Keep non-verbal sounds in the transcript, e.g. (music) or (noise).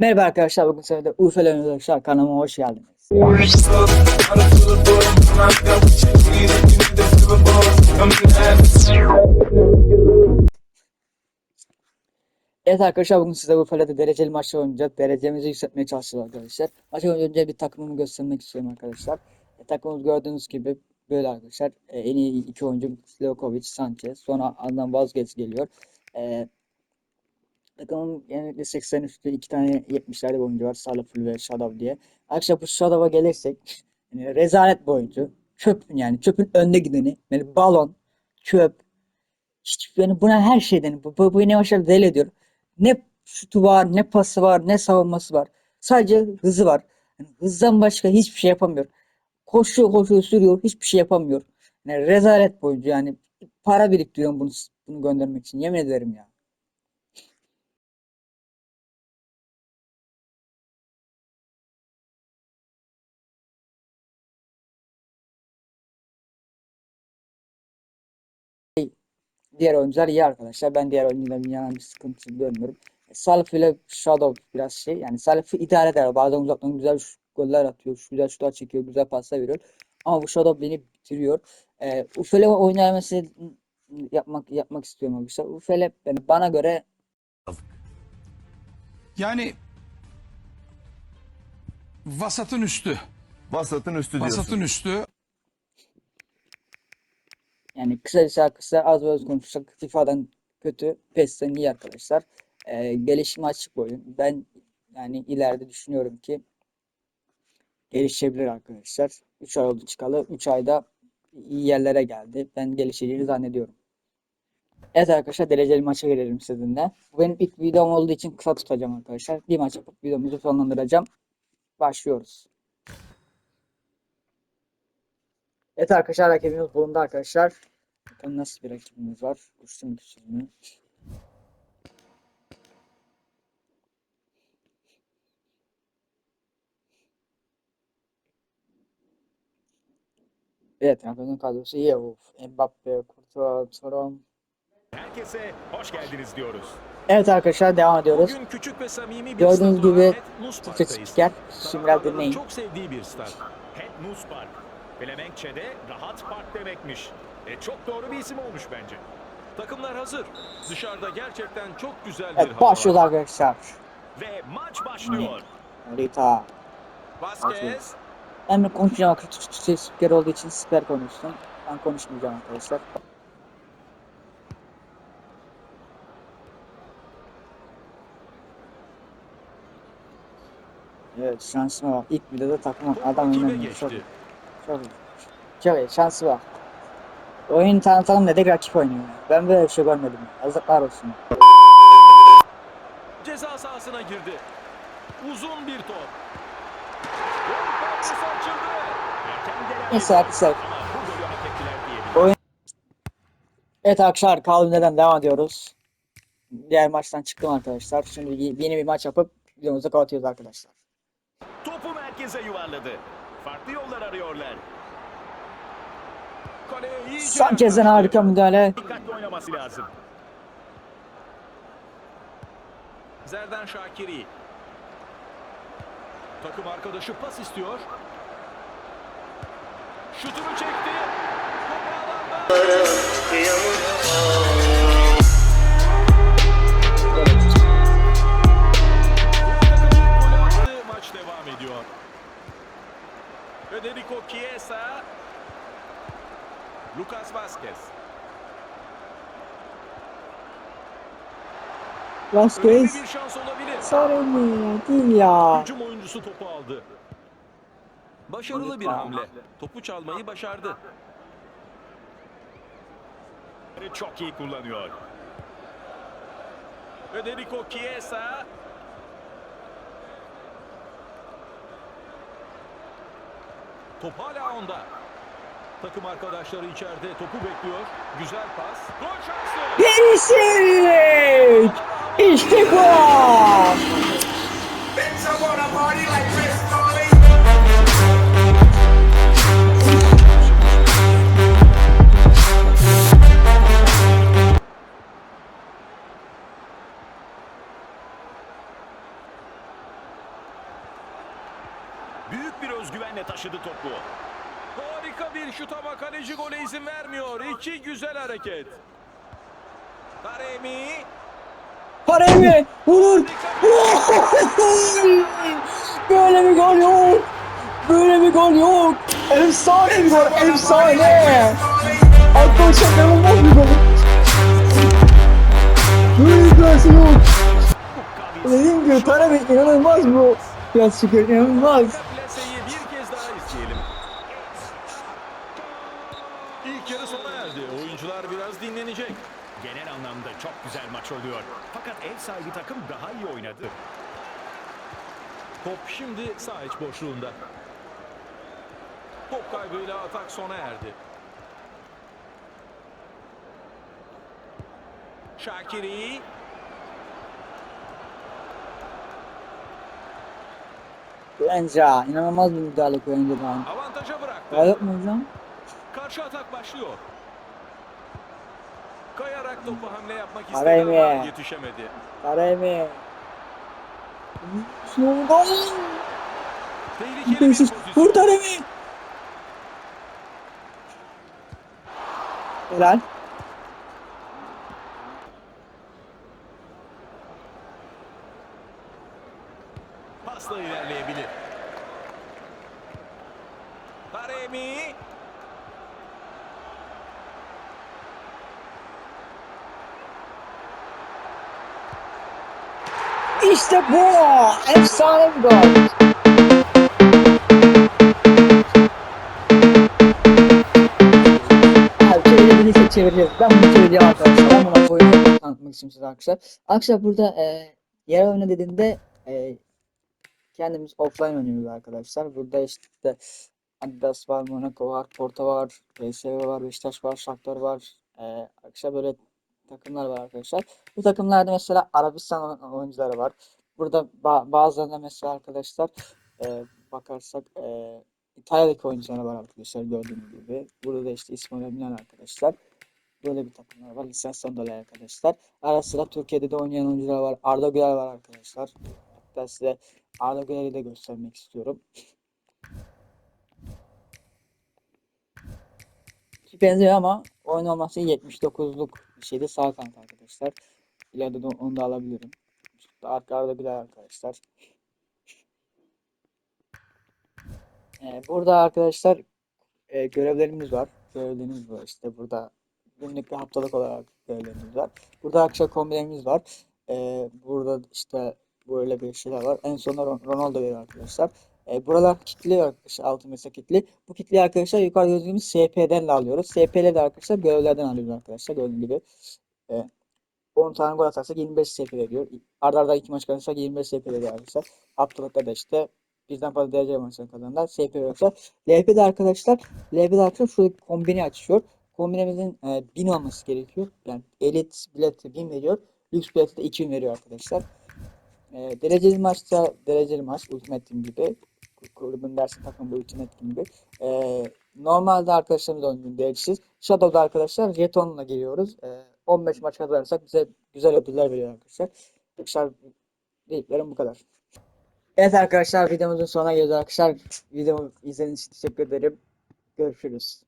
Merhaba arkadaşlar bugün sizlerle Urfa'yla arkadaşlar kanalıma hoş geldiniz. Evet arkadaşlar bugün size Urfa'yla da dereceli maçlar oynayacağız. Derecemizi yükseltmeye çalışacağız arkadaşlar. Maça önce bir takımımı göstermek istiyorum arkadaşlar. E, takımımız gördüğünüz gibi böyle arkadaşlar. E, en iyi iki oyuncu Slavkovic, Sanchez. Sonra Adnan Vazgeç geliyor. E, Takımın genellikle 80 üstü iki tane 70'lerde bir oyuncu var. Salaful ve Shadov diye. Arkadaşlar bu Shadov'a gelirsek yani rezalet bir oyuncu. Çöp yani çöpün önde gideni. Yani balon, çöp. Yani buna her şeyden bu, bu, bu beni başlar deli ediyor. Ne şutu var, ne pası var, ne savunması var. Sadece hızı var. Yani hızdan başka hiçbir şey yapamıyor. Koşuyor, koşuyor, sürüyor, hiçbir şey yapamıyor. Yani rezalet bir oyuncu yani. Para biriktiriyorum bunu bunu göndermek için. Yemin ederim ya. Diğer oyuncular iyi arkadaşlar. Ben diğer oyuncuların yana bir sıkıntı görmüyorum. Salif ile Shadow biraz şey. Yani Salif'i idare eder. Bazen uzaktan güzel goller atıyor. Güzel şutlar çekiyor. Güzel paslar veriyor. Ama bu Shadow beni bitiriyor. Ee, Ufele oynaması yapmak yapmak istiyorum arkadaşlar. Ufele yani bana göre Yani vasatın üstü. Vasatın üstü diyorsun. Vasatın üstü. Yani kısaca arkadaşlar az ve öz konuşsak FIFA'dan kötü, PES'ten iyi arkadaşlar. Ee, gelişimi açık oyun. Ben yani ileride düşünüyorum ki gelişebilir arkadaşlar. 3 ay oldu çıkalı. 3 ayda iyi yerlere geldi. Ben gelişeceğini zannediyorum. Evet arkadaşlar dereceli maça gelelim sizinle. Bu benim ilk videom olduğu için kısa tutacağım arkadaşlar. Bir maç yapıp videomuzu sonlandıracağım. Başlıyoruz. Evet arkadaşlar rakibimiz bulundu arkadaşlar. Bakalım nasıl bir rakibimiz var. Güçlü mü güçsüz mü? Evet rakibimizin kadrosu iyi. Of. Mbappe, Courtois, Thuram. Herkese hoş geldiniz diyoruz. Evet arkadaşlar devam ediyoruz. Bugün küçük ve samimi bir Gördüğünüz gibi Het Nus Türkçe Park'tayız. spiker. Şimdi biraz dinleyin. Çok sevdiği bir stad. Het Nus Park. Flemenkçe'de rahat park demekmiş. E, çok doğru bir isim olmuş bence. Takımlar hazır. Dışarıda gerçekten çok güzel bir Evet hava başlıyoruz var. arkadaşlar. Ve maç başlıyor. Harita. Vasquez. Ben de konuşacağım arkadaşlar. Spiker olduğu için spiker konuşsun. Ben konuşmayacağım arkadaşlar. Evet şansıma bak. İlk videoda takım adam Rakibe oynamıyor. Çok iyi. geçti. Çok iyi. Çok iyi. Şansı var. Oyun tanıtalım dedik rakip oynuyor. Ben böyle bir şey görmedim. Yazıklar olsun. Ceza sahasına girdi. Uzun bir top. Neyse arkadaşlar. Diyebilirim. Evet arkadaşlar kaldığımız yerden devam ediyoruz. Diğer maçtan çıktım arkadaşlar. Şimdi yeni bir maç yapıp videomuzu kapatıyoruz arkadaşlar. Topu merkeze yuvarladı. Arıyorlar. Sanchez'den harika müdahale. Dikkatli oynaması lazım. Zerdan Şakiri. Takım arkadaşı pas istiyor. Şutunu çekti. Topu Vasquez. Sarılı değil ya. Hücum oyuncusu topu aldı. Başarılı bir hamle. Topu çalmayı başardı. Çok iyi kullanıyor. Federico Chiesa. Top hala onda. Takım arkadaşları içeride topu bekliyor. Güzel pas. Gol şansı. Perisic! İşte bu! Büyük bir özgüvenle taşıdı topu. Harika bir şut ama kaleci gole izin vermiyor. İki güzel hareket. Taremi. Haremi vurur. (laughs) Böyle bir gol yok. Böyle bir gol yok. Efsane bir gol. Efsane. Arkadaşlar inanılmaz bir gol. Böyle bir gol yok. Dediğim gibi Taremi inanılmaz bu. Biraz şükür inanılmaz. Plaseyi bir kez daha izleyelim. İlk yarı sona erdi. Oyuncular biraz dinlenecek. Genel anlamda çok güzel maç oluyor. Fakat ev sahibi takım daha iyi oynadı. Top şimdi sağ iç boşluğunda. Top kaybıyla atak sona erdi. Şakiri. Bence inanılmaz bir müdahale Kuence'den. Avantaja bıraktı. Daha yok mu hocam? Karşı atak başlıyor. Kayarak topu hamle yapmak istedi ama yetişemedi. Taremi. Gol. Tehlikeli bir. Vur Taremi. Helal. Pasla ilerleyebilir. Taremi. İşte bu. Efsane bir gol. Çevirebilirsek çevireceğiz. Ben bunu çevireceğim arkadaşlar. Buna oyunu tanıtmak için size. Arkadaşlar burada e, yer oyunu dediğinde e, kendimiz offline oynuyoruz arkadaşlar. Burada işte Adidas var, Monaco var, Porto var, PSV var, Beşiktaş var, Shakhtar var. E, arkadaşlar böyle takımlar var arkadaşlar. Bu takımlarda mesela Arabistan oy- oyuncuları var. Burada ba- bazılarında mesela arkadaşlar e, bakarsak e, İtalya'daki oyuncular var arkadaşlar gördüğünüz gibi. Burada da işte İsmail Milan arkadaşlar. Böyle bir takımlar var. Lisanstan dolayı arkadaşlar. Ara sıra Türkiye'de de oynayan oyuncular var. Arda Güler var arkadaşlar. Hatta size Arda Güler'i de göstermek istiyorum. Ki benziyor ama oyun olması 79'luk bir şeydi sağ kanat arkadaşlar. İleride de onu da alabilirim. Arka Arda Güler arkadaşlar. Ee, burada arkadaşlar e, görevlerimiz var. Görevlerimiz var işte burada günlük ve haftalık olarak görevlerimiz var. Burada akşam kombinlerimiz var. Ee, burada işte böyle bir şeyler var. En sonunda Ron- Ronaldo veriyor arkadaşlar. Ee, buralar kitli arkadaşlar. Altı mesela kitli. Bu kitli arkadaşlar yukarı gördüğümüz SP'den de alıyoruz. SP'leri de arkadaşlar görevlerden alıyoruz arkadaşlar. Gördüğünüz gibi. Ee, 10 tane gol atarsak 25 SP veriyor. Arda arda 2 maç kazanırsak 25 SP veriyor arkadaşlar. Haftalıkta da işte birden fazla derece maçları kazanırlar. SP veriyorsa. LP'de arkadaşlar LP'de arkadaşlar şuradaki kombini açıyor. Kombinemizin e, 1000 olması gerekiyor. Yani elit bileti 1000 veriyor. Lüks bileti de 2000 veriyor arkadaşlar. E, dereceli maçta dereceli maç Ultimate gibi. Kulübün dersi takım bu Ultimate Team gibi. E, normalde arkadaşlarımız oynuyor derecesiz. Shadow'da arkadaşlar jetonla giriyoruz. E, 15 maç kazanırsak bize güzel ödüller veriyor arkadaşlar. Arkadaşlar dediklerim bu kadar. Evet arkadaşlar videomuzun sonuna geldik arkadaşlar. Videomu izlediğiniz için teşekkür ederim. Görüşürüz.